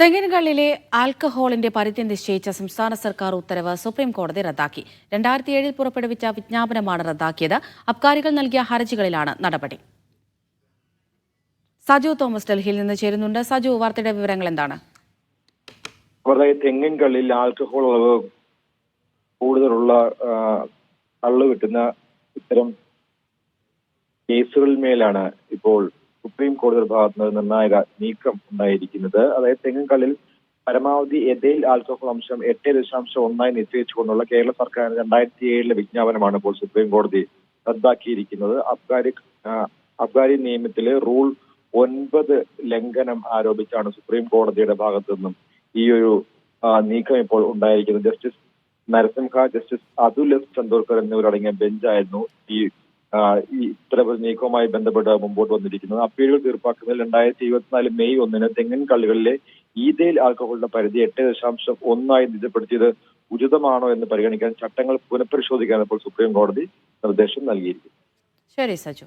തെങ്ങിൻകള്ളിലെ ആൽക്കഹോളിന്റെ പരിധി നിശ്ചയിച്ച സംസ്ഥാന സർക്കാർ ഉത്തരവ് സുപ്രീം കോടതി റദ്ദാക്കി. രണ്ടായിരത്തി ഏഴിൽ പുറപ്പെടുവിച്ച വിജ്ഞാപനമാണ് റദ്ദാക്കിയത്. അബ്കാരികൾ നൽകിയ ഹർജികളിലാണ് നടപടി. സജു തോമസ് ഡൽഹിയിൽ നിന്ന് ചേരുന്നുണ്ട്. സജു വാർത്തയുടെ വിവരങ്ങൾ എന്താണ്? തെങ്ങിൻകള്ളിൽ ആൽക്കഹോൾ അളവ് കൂടുതലുള്ള കള്ള് കിട്ടുന്ന ഇത്തരം കേസുകളിന്മേലാണ് ഇപ്പോൾ സുപ്രീം കോടതിയുടെ ഭാഗത്ത് നിന്ന് നിർണായക നീക്കം ഉണ്ടായിരിക്കുന്നത്. അതായത് തെങ്ങുകളിൽ പരമാവധി എഥൈൽ ആൽക്കഹോൾ അംശം എട്ട് ദശാംശം ഒന്നായി നിശ്ചയിച്ചുകൊണ്ടുള്ള കേരള സർക്കാരിന്റെ രണ്ടായിരത്തി ഏഴിലെ വിജ്ഞാപനമാണ് ഇപ്പോൾ സുപ്രീം കോടതി റദ്ദാക്കിയിരിക്കുന്നത്. അബ്ഗാരി അബ്ഗാരി നിയമത്തിലെ റൂൾ ഒൻപത് ലംഘനം ആരോപിച്ചാണ് സുപ്രീം കോടതിയുടെ ഭാഗത്തു നിന്നും ഈ ഒരു നീക്കം ഇപ്പോൾ ഉണ്ടായിരിക്കുന്നത്. Justice Narasimha justice Atul S Chandurkar എന്നിവരടങ്ങിയ ബെഞ്ചായിരുന്നു ഈ ഈ ഇത്തരമൊരു നീക്കവുമായി ബന്ധപ്പെട്ട് മുമ്പോട്ട് വന്നിരിക്കുന്നത്. അപ്പീലുകൾ തീർപ്പാക്കുന്നതിൽ രണ്ടായിരത്തി ഇരുപത്തിനാല് മെയ് ഒന്നിന് തെങ്ങിൻ കള്ളികളിലെ ഈതയിൽ ആൽക്കഹോളിന്റെ പരിധി എട്ട് ദശാംശം ഒന്നായി നിജപ്പെടുത്തിയത് ഉചിതമാണോ എന്ന് പരിഗണിക്കാൻ ചട്ടങ്ങൾ പുനഃപരിശോധിക്കാൻ ഇപ്പോൾ സുപ്രീം കോടതി നിർദ്ദേശം നൽകിയിരിക്കുന്നു. ശരി സജു.